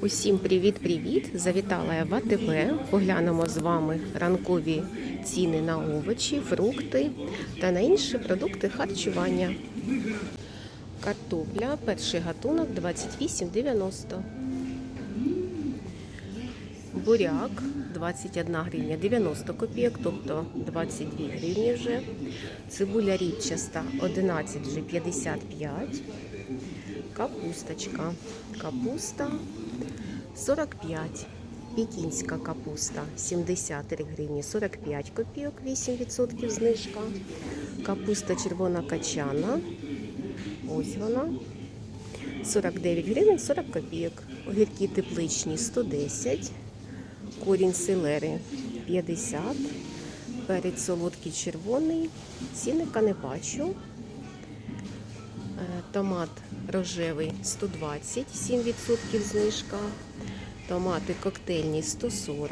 Усім привіт-привіт! Завітала я в АТБ. Поглянемо з вами ранкові ціни на овочі, фрукти та на інші продукти харчування. Картопля, перший гатунок 28,90. Буряк 21 гривня 90 копійок, тобто 22 гривні вже. Цибуля рідчаста 11 вже 55. Капусточка. Капуста 45. Пекінська капуста 73 гривні 45 копійок, 8% знижка. Капуста червона качана. Ось вона. 49 гривень 40 копійок. Огірки тепличні 110. Корінь селери 50. Перець солодкий червоний. Цінника не бачу. Томат рожевий 120, 7% знижка. Томати коктейльні 140.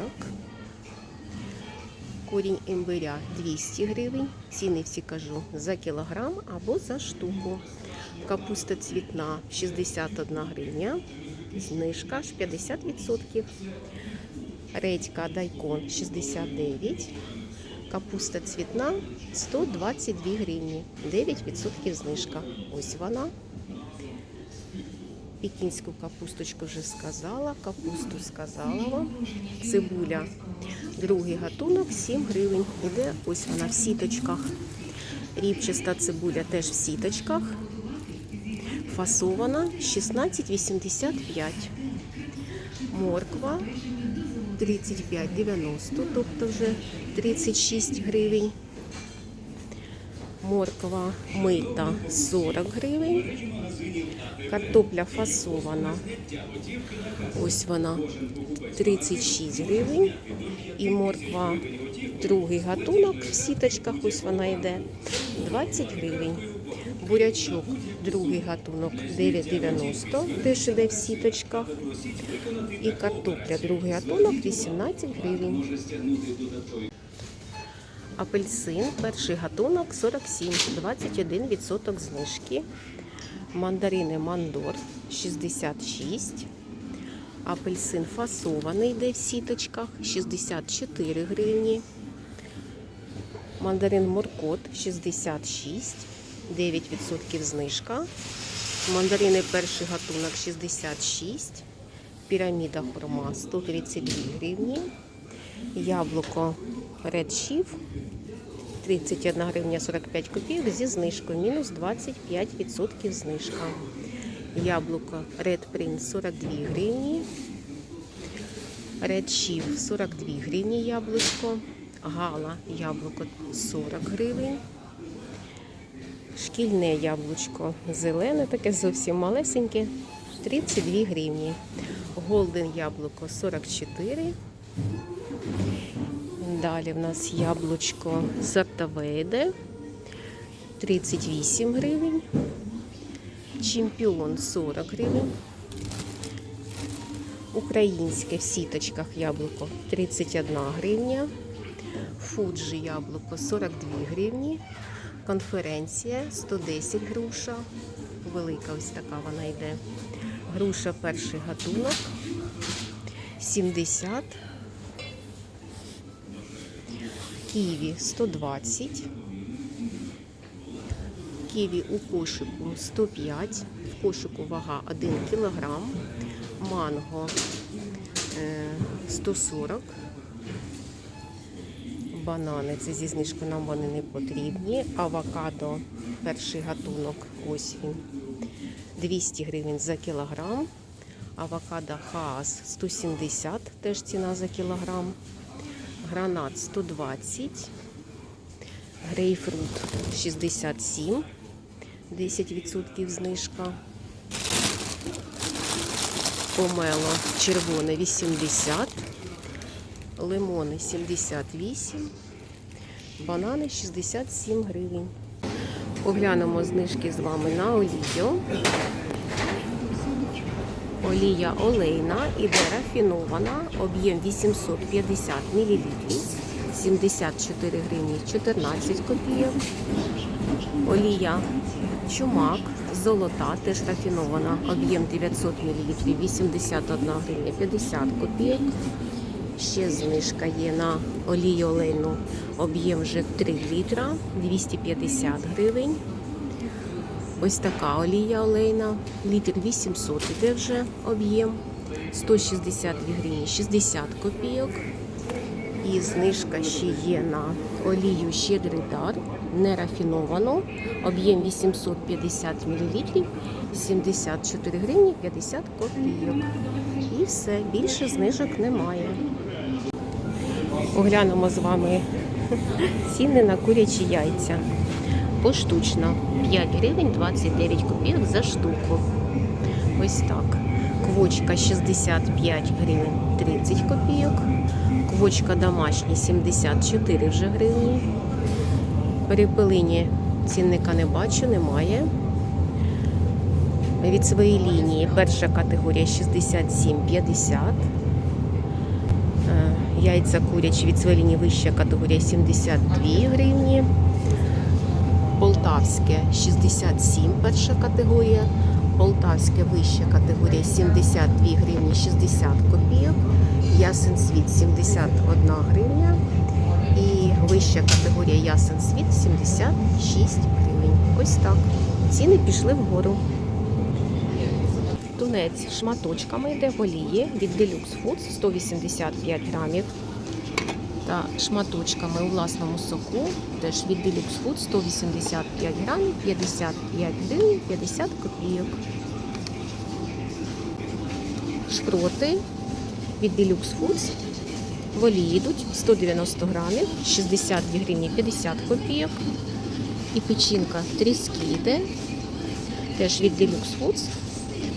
Корінь імбиря 200 гривень. Ціни всі кажу за кілограм або за штуку. Капуста цвітна 61 гривня. Знижка аж 50%. Редька дайкон 69. Капуста цвітна 122 гривні. 9% знижка. Ось вона. Пекінську капусточку вже сказала, капусту сказала вам. Цибуля. Другий гатунок 7 гривень. Іде ось вона в сіточках. Ріпчаста цибуля теж в сіточках. Фасована 16,85. Морква 35,90, тобто вже 36 гривень. Морква мита 40 гривень. Картопля фасована. Ось вона 36 гривень. І морква другий гатунок в сіточках, ось вона йде 20 гривень. Бурячок другий гатунок 9,90, теж іде в сіточках. І картопля другий гатунок 18 гривень. Апельсин, перший гатунок 47, 21% знижки. Мандарини Мандор 66. Апельсин фасований йде в сіточках 64 гривні. Мандарин Моркот 66, 9% знижка. Мандарини перший гатунок 66. Піраміда хурма 132 гривні. Яблуко Chief 31 гривня 45 копійок зі знижкою, мінус 25% знижка. Яблуко Red Prince 42 гривні. Red Chief 42 гривні яблучко. Гала яблуко 40 гривень. Шкільне яблучко зелене, таке зовсім малесеньке, 32 гривні. Голден яблуко 44 Далі в нас яблучко сортове 38 гривень. Чемпіон 40 гривень. Українське в сіточках яблуко 31 гривня. Фуджі яблуко 42 гривні. Конференція 110 груша. Велика ось така вона йде. Груша перший гатунок 70 Ківі 120. Ківі у кошику 105. В кошику вага 1 кг. Манго е, 140. Банани, це зі знижкою нам вони не потрібні. Авокадо, перший гатунок, ось він. 200 гривень за кілограм. Авокадо Хаас 170, теж ціна за кілограм гранат 120, грейпфрут 67, 10% знижка. Помело червоне 80, лимони 78, банани 67 гривень. Оглянемо знижки з вами на олію. Олія олейна іде рафінована, об'єм 850 мл, 74 гривні 14 копійок. Олія чумак золота, теж рафінована, об'єм 900 мл, 81 гривня 50 копійок. Ще знижка є на олію олейну, об'єм вже 3 літра, 250 гривень. Ось така олія олейна, літр 800 іде вже об'єм, 162 гривні 60 копійок. І знижка ще є на олію щедрий дар, нерафіновану, об'єм 850 мл, 74 гривні 50 копійок. І все, більше знижок немає. Оглянемо з вами ціни на курячі яйця. Поштучно 5 гривень 29 копійок за штуку. Ось так. Квочка 65 гривень 30 копійок. Квочка домашня 74 вже гривні. Перепелині цінника не бачу, немає. Від своєї лінії перша категорія 67,50. Е, Яйця курячі від своєї лінії вища категорія 72 гривні. Полтавське 67 перша категорія. Полтавське вища категорія 72 гривні 60 копійок. Ясен світ 71 гривня. І вища категорія Ясен світ 76 гривень. Ось так. Ціни пішли вгору. Тунець шматочками йде в олії від Deluxe Foods 185 грамів. Та шматочками у власному соку теж від Deluxe Food 185 грамів, 55 гривень, 50 копійок. Шпроти від Deluxe Foods в олії йдуть 190 грамів, 62 гривні 50 копійок. І печінка тріски теж від Deluxe Foods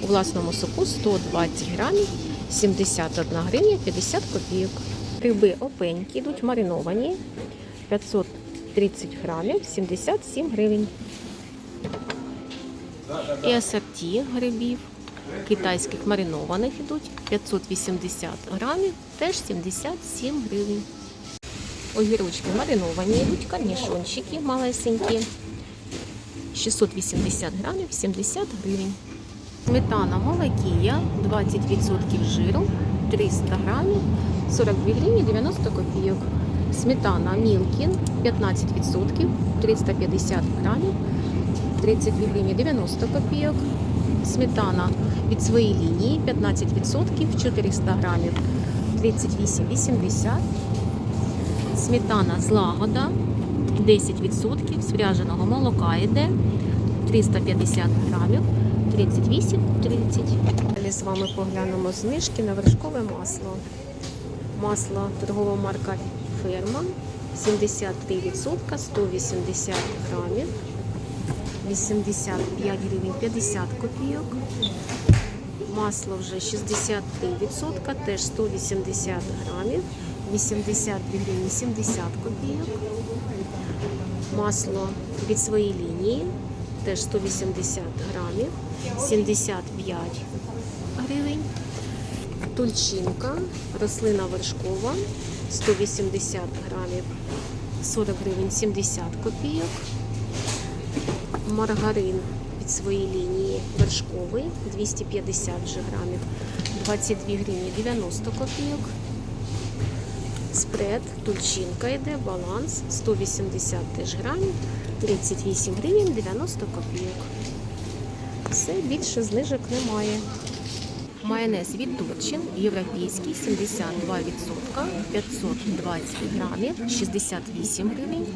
у власному соку 120 грамів, 71 гривня 50 копійок. Риби опенькі йдуть мариновані 530 грамів, 77 гривень. І асорті грибів китайських маринованих йдуть 580 грамів, теж 77 гривень. Огірочки мариновані йдуть, корнішончики малесенькі, 680 грамів, 70 гривень. Сметана молокія, 20% жиру, 300 грамів, 42 гривні 90 копійок. Сметана Мілкін, 15%, 350 грамів, 32 гривні 90 копійок. Сметана від своєї лінії, 15%, 400 грамів, 38,80. Сметана злагода, 10% спряженого молока йде, 350 грамів, 38,30. Далі з вами поглянемо знижки на вершкове масло. Масло торгова марка Ферма 73%, 180 грамів, 85 гривень 50 копійок. Масло вже 63%, теж 180 грамів, 82 гривні 70 копійок. Масло від своєї лінії теж 180 грамів, 75 гривень. Тульчинка, рослина вершкова, 180 грамів, 40 гривень 70 копійок. Маргарин від своєї лінії вершковий, 250 вже грамів, 22 гривні 90 копійок. Спред, тульчинка йде, баланс 180 теж грамів, 38 гривень 90 копійок. Все, більше знижок немає. Майонез від Торчин, європейський, 72%, 520 грамів, 68 гривень.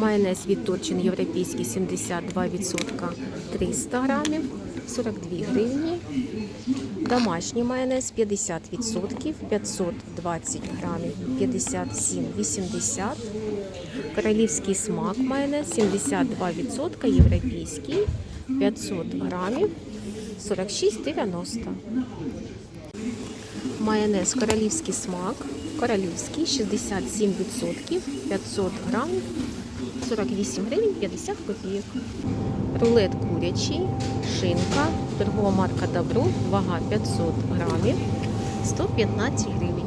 Майонез від Торчин європейський 72%, 300 грамів, 42 гривні. Домашній майонез 50%, 520 грамів, 57,80. Королівський смак майонез 72%, європейський 500 грамів, 46,90. Майонез королівський смак, королівський 67%, 500 грамів, 48 гривень 50 копійок. Рулет курячий, шинка, торгова марка Добро, вага 500 грамів, 115 гривень.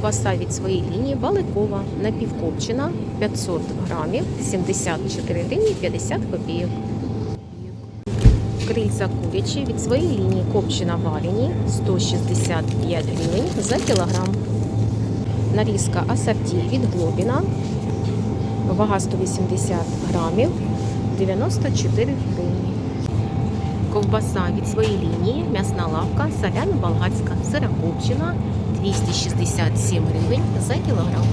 Васа від своєї лінії баликова, напівкопчена, 500 грамів, 74 гривні 50 копійок. Крильця курячі від своєї лінії копчена варені 165 гривень за кілограм. Нарізка асорті від Глобіна. Вага 180 грамів 94 гривні. Ковбаса від своєї лінії, м'ясна лавка, соляно-болгарська, сирокопчена 267 гривень за кілограм.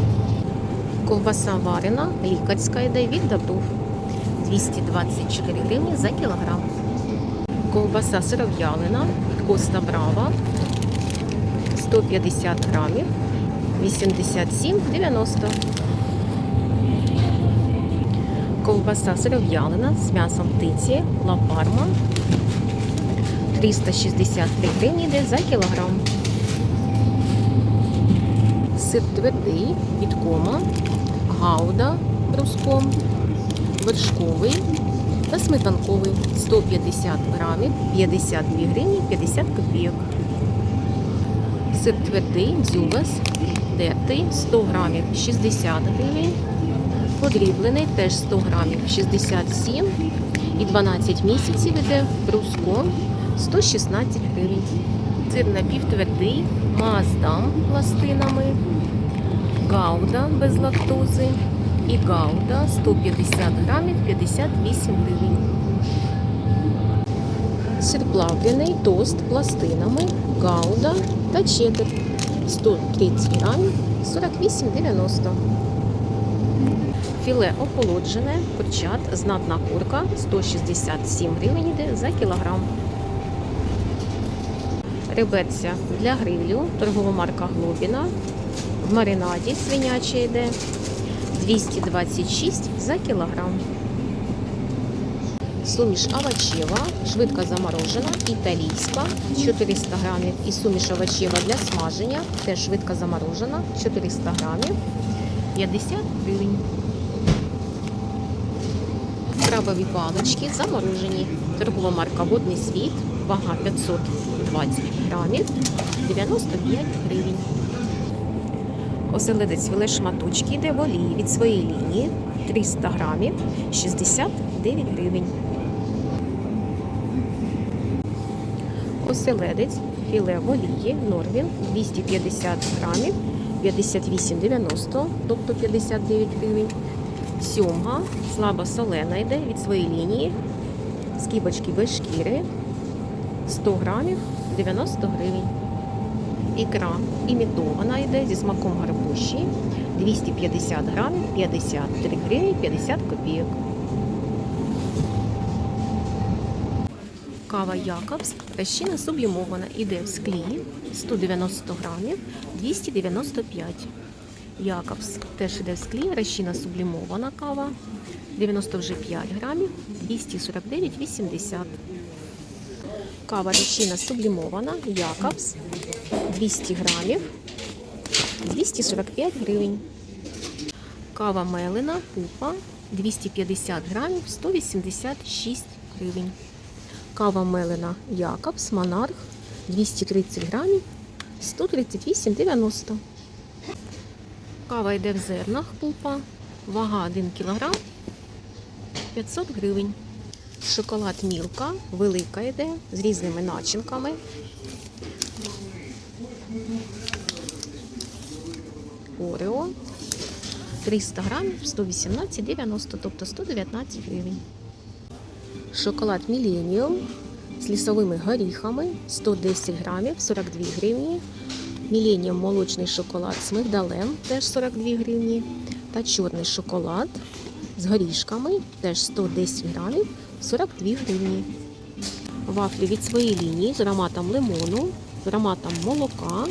Ковбаса варена, лікарська йде від добров 224 гривні за кілограм. Ковбаса сиров'ялина від Коста Брава 150 грамів 87,90. Ковбаса сиров'ялина з м'ясом птиці Ла Парма 363 гривні йде за кілограм. Сир твердий від кома, гауда бруском, вершковий та сметанковий 150 грамів 52 гривні 50 копійок. Сир твердий дзюбас дертий 100 грамів 60 гривень. Подріблений теж 100 грамів 67 і 12 місяців іде бруском 116 гривень. Сир напівтвердий, маздам пластинами, гауда без лактози і гауда 150 грамів 58 гривень. Сир плавлений, тост пластинами, гауда та чеддер 130 грамів 48,90. Філе охолоджене, курчат, знатна курка 167 гривень йде за кілограм. Реберця для грилю, торгова марка Глобіна. В маринаді свиняче йде 226 за кілограм. Суміш овочева, швидко заморожена, італійська 400 грамів. І суміш овочева для смаження, теж швидко заморожена 400 грамів 50 гривень. Крабові палички заморожені. Торгова марка Водний світ, вага 520 грамів, 95 гривень. Оселедець філе шматочки йде в олії від своєї лінії 300 грамів, 69 гривень. Оселедець філе в олії Норвін 250 грамів, 58,90, тобто 59 гривень. Сьомга слабо солена йде від своєї лінії. Скибочки без шкіри 100 грамів 90 гривень. Ікра імітована йде зі смаком гарбуші. 250 грамів 53 гривні 50 копійок. Кава Якобс розчина сублімована іде в склі. 190 грамів 295 Якобс теж іде в склі, розчина сублімована кава. 95 грамів 249,80 Кава розчина сублімована Якобс 200 грамів 245 гривень. Кава мелена пупа 250 грамів 186 гривень. Кава мелена Якобс Монарх 230 грамів 138,90. Кава йде в зернах пупа. Вага 1 кг 500 гривень. Шоколад Мілка велика йде з різними начинками. Орео 300 грамів 118,90, тобто 119 гривень. Шоколад Міленіум з лісовими горіхами 110 грамів 42 гривні. Міленіум молочний шоколад з мигдалем теж 42 гривні. Та чорний шоколад з горішками теж 110 грамів 42 гривні. Вафлі від своєї лінії з ароматом лимону, з ароматом молока.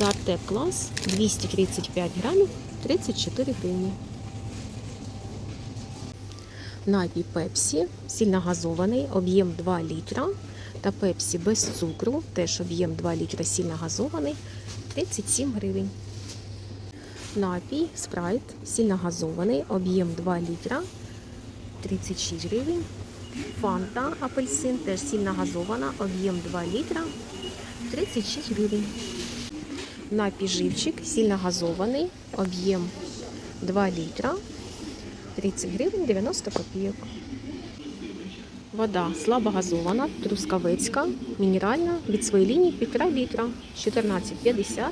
Та Артек клас 235 грамів 34 гривні. Напій Пепсі, сильно газований, об'єм 2 літра. Та Пепсі без цукру, теж об'єм 2 літра сильно газований, 37 гривень. Напій спрайт, сильно газований, об'єм 2 літра, 36 гривень. Фанта апельсин, теж сильно газована, об'єм 2 літра, 36 гривень. Напій живчик, сильно газований, об'єм 2 літра, 30 гривень 90 копійок. Вода слабо газована, трускавецька, мінеральна від своєї лінії 1,5 літра 14,50.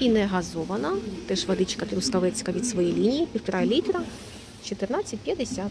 І не газована, теж водичка трускавецька від своєї лінії 1,5 літра 14,50.